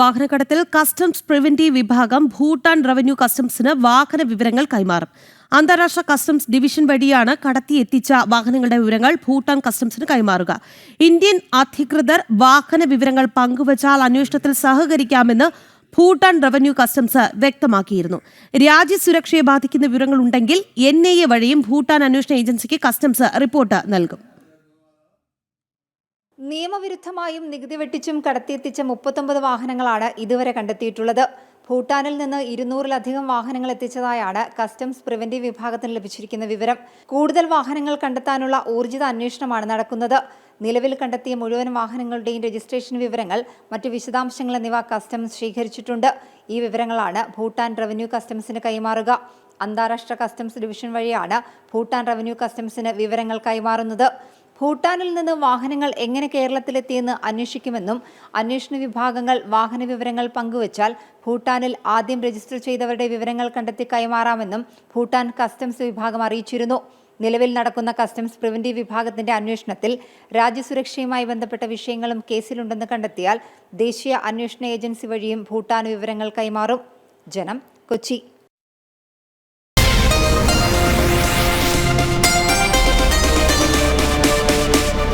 വാഹനക്കടത്തിൽ customs preventive വിഭാഗം Bhutan revenue കസ്റ്റംസിന് വാഹന വിവരങ്ങൾ കൈമാറും. അന്താരാഷ്ട്ര കസ്റ്റംസ് ഡിവിഷൻ വഴിയാണ് കടത്തി എത്തിച്ച വാഹനങ്ങളുടെ വിവരങ്ങൾ ഭൂട്ടാൻ കസ്റ്റംസിന് കൈമാറുക. ഇന്ത്യൻ അധികൃതർ വാഹന വിവരങ്ങൾ പങ്കുവച്ചാൽ അന്വേഷണത്തിൽ സഹകരിക്കാമെന്ന് ഭൂട്ടാൻ റവന്യൂ കസ്റ്റംസ് വ്യക്തമാക്കിയിരുന്നു. രാജ്യസുരക്ഷയെ ബാധിക്കുന്ന വിവരങ്ങൾ ഉണ്ടെങ്കിൽ എൻ എ വഴിയും ഭൂട്ടാൻ അന്വേഷണ ഏജൻസിക്ക് കസ്റ്റംസ് റിപ്പോർട്ട് നൽകും. നിയമവിരുദ്ധമായും നികുതി വെട്ടിച്ചും കടത്തിയെത്തിച്ച മുപ്പത്തൊമ്പത് വാഹനങ്ങളാണ് ഇതുവരെ കണ്ടെത്തിയിട്ടുള്ളത്. ഭൂട്ടാനിൽ നിന്ന് ഇരുന്നൂറിലധികം വാഹനങ്ങൾ എത്തിച്ചതായാണ് കസ്റ്റംസ് പ്രിവന്റീവ് വിഭാഗത്തിന് ലഭിച്ചിരിക്കുന്ന വിവരം. കൂടുതൽ വാഹനങ്ങൾ കണ്ടെത്താനുള്ള ഊർജിത അന്വേഷണമാണ് നടക്കുന്നത്. നിലവിൽ കണ്ടെത്തിയ മുഴുവൻ വാഹനങ്ങളുടെയും രജിസ്ട്രേഷൻ വിവരങ്ങൾ മറ്റ് വിശദാംശങ്ങൾ എന്നിവ കസ്റ്റംസ് ശേഖരിച്ചിട്ടുണ്ട്. ഈ വിവരങ്ങളാണ് ഭൂട്ടാൻ റവന്യൂ കസ്റ്റംസിന് കൈമാറുക. അന്താരാഷ്ട്ര കസ്റ്റംസ് ഡിവിഷൻ വഴിയാണ് ഭൂട്ടാൻ റവന്യൂ കസ്റ്റംസിന് വിവരങ്ങൾ കൈമാറുന്നത്. ഭൂട്ടാനിൽ നിന്ന് വാഹനങ്ങൾ എങ്ങനെ കേരളത്തിലെത്തിയെന്ന് അന്വേഷിക്കുമെന്നും അന്വേഷണ വിഭാഗങ്ങൾ വാഹന വിവരങ്ങൾ പങ്കുവച്ചാൽ ഭൂട്ടാനിൽ ആദ്യം രജിസ്റ്റർ ചെയ്തവരുടെ വിവരങ്ങൾ കണ്ടെത്തി കൈമാറാമെന്നും ഭൂട്ടാൻ കസ്റ്റംസ് വിഭാഗം അറിയിച്ചിരുന്നു. നിലവിൽ നടക്കുന്ന കസ്റ്റംസ് പ്രിവന്റീവ് വിഭാഗത്തിന്റെ അന്വേഷണത്തിൽ രാജ്യസുരക്ഷയുമായി ബന്ധപ്പെട്ട വിഷയങ്ങളും കേസിലുണ്ടെന്ന് കണ്ടെത്തിയാൽ ദേശീയ അന്വേഷണ ഏജൻസി വഴിയും ഭൂട്ടാൻ വിവരങ്ങൾ കൈമാറും. ജനം കൊച്ചി.